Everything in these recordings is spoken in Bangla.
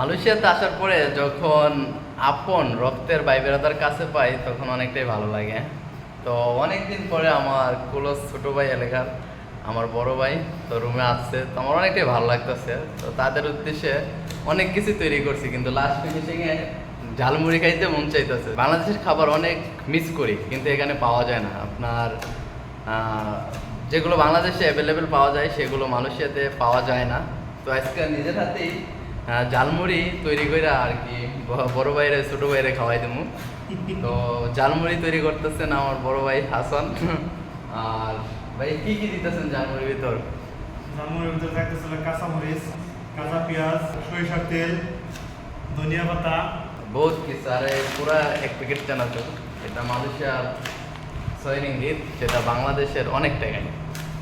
মালয়েশিয়াতে আসার পরে যখন আপন রক্তের ভাই বেড়াদার কাছে পাই, তখন অনেকটাই ভালো লাগে। তো অনেকদিন পরে আমার ক্লোজ ছোট ভাই এলাকার, আমার বড় ভাই, তো রুমে আসছে তো আমার অনেকটাই ভালো লাগতেছে। তো তাদের উদ্দেশ্যে অনেক কিছু তৈরি করছি, কিন্তু লাস্ট ফিনিশিংয়ে ঝালমুড়ি খাইতে মন চাইতেছে। বাংলাদেশের খাবার অনেক মিস করি, কিন্তু এখানে পাওয়া যায় না। আপনার যেগুলো বাংলাদেশে অ্যাভেলেবেল পাওয়া যায়, সেগুলো মালয়েশিয়াতে পাওয়া যায় না। তো আজকে নিজের হাতেই ঝালমুড়ি তৈরি করে আর কি বড় ভাইরে ছোট ভাইরে খাওয়াই দেবো তো ঝালমুড়ি তৈরি করতেছেন আমার বড় ভাই হাসান। আর ভাই কি কি দিতেছেন ঝালমুড়ির ভিতর? জামুনের ভিতরে থাকতেছিল কাঁচা মরিচ কাঁচা পেঁয়াজ সরিষার তেল ধনিয়া পাতা। বহুত কিছু আর পুরা এক প্যাকেট চানাচুর এটা মালয়েশিয়ার ছয় রিঙ্গিত যেটা বাংলাদেশের অনেক টাকায়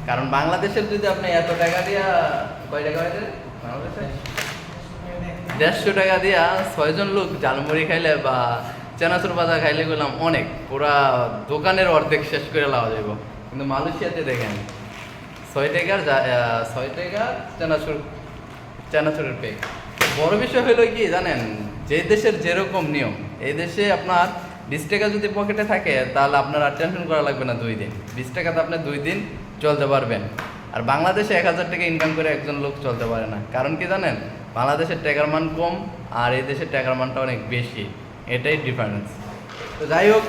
কারণ বাংলাদেশের যদি আপনি এত টাকা দিয়া কয় টাকা হয়েছে বাংলাদেশে দেড়শো টাকা দিয়া ছয়জন লোক ঝালমুড়ি খাইলে বা চানাচুর বাজা খাইলে গেলাম অনেক। পুরা দোকানের অর্ধেক শেষ করে লাওয়া যাইব। কিন্তু মালয়েশিয়াতে দেখেন, ছয় টাকার ছয় টাকার চানাচুর, চানাচুরের পেক বড় বিষয় হলো কি জানেন, যে দেশের যেরকম নিয়ম, এই দেশে আপনার বিশ টাকা যদি পকেটে থাকে, তাহলে আপনার আর টেনশন করা লাগবে না দুই দিন। বিশ টাকাতে আপনি দুই দিন চলতে পারবেন। আর বাংলাদেশে এক হাজার টাকা ইনকাম করে একজন লোক চলতে পারে না। কারণ কি জানেন? বাংলাদেশের টাকার মান কম আর এই দেশের টাকার মানটা অনেক বেশি। এটাই ডিফারেন্স তো যাই হোক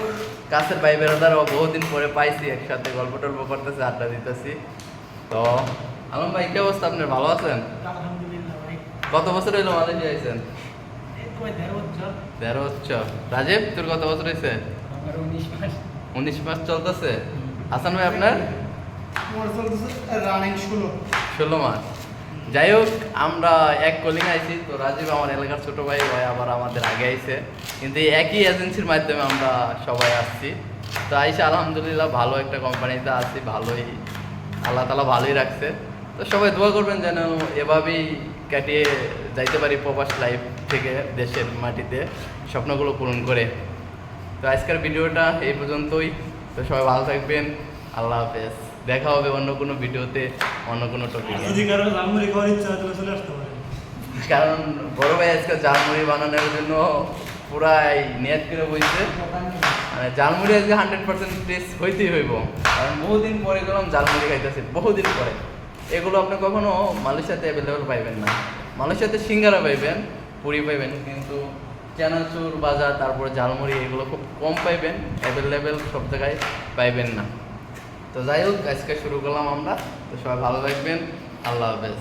কাছের ভাই বেরোদারও বহুদিন পরে পাইছি একসাথে গল্প টল্প করতেছে আড্ডা দিতেছি। তো আলম ভাই কি অবস্থা আপনার? ভালো আছেন? আলহামদুলিল্লাহ কত বছর হইল মালয়েশিয়া আইছেন? দেড় বছর। রাজীব তোর কত বছর হয়েছে উনিশ মাস। চলতেছে। হাসান ভাই আপনার? ষোলো। মাস। যাই হোক, আমরা এক কলিং আইছি, তো রাজীব আমার এলাকার ছোট ভাই ভাই আবার আমাদের আগে আইছে। কিন্তু একই এজেন্সির মাধ্যমে আমরা সবাই আসছি। তো আইসা আলহামদুলিল্লাহ ভালো একটা কোম্পানিতে আছি, ভালোই, আল্লাহ তালা ভালোই রাখছে। তো সবাই দোয়া করবেন যেন এভাবেই কাটিয়ে যাইতে পারি প্রবাস লাইফ থেকে দেশের মাটিতে, স্বপ্নগুলো পূরণ করে। তো আজকের ভিডিওটা এই পর্যন্তই। তো সবাই ভালো থাকবেন। আল্লাহ হাফেজ। দেখা হবে অন্য কোনো ভিডিওতে অন্য কোনো টপিকে যদি কারও জামুরি খাওয়ার ইচ্ছা হয় তাহলে চলে আসতে পারে কারণ বড় ভাই আজকে জালমুড়ি বানানোর জন্য পুরাই নিয়ত করে বইছে। মানে জালমুড়ি আজকে হান্ড্রেড পার্সেন্ট টেস্ট হইতেই হইব। কারণ বহুদিন পরে গেলাম জালমুড়ি খাইতেছি বহুদিন পরে। এগুলো আপনি কখনো মালয়েশিয়াতে অ্যাভেলেবেল পাইবেন না। মালয়েশিয়াতে সিঙ্গারা পাইবেন পুরি পাইবেন কিন্তু চানাচুর বাজার তারপরে ঝালমুড়ি এগুলো খুব কম পাইবেন অ্যাভেলেবেল সব জায়গায় পাইবেন না। তো যাই হোক আজকে শুরু করলাম আমরা। তো সবাই ভালো থাকবেন। আল্লাহ হাফেজ।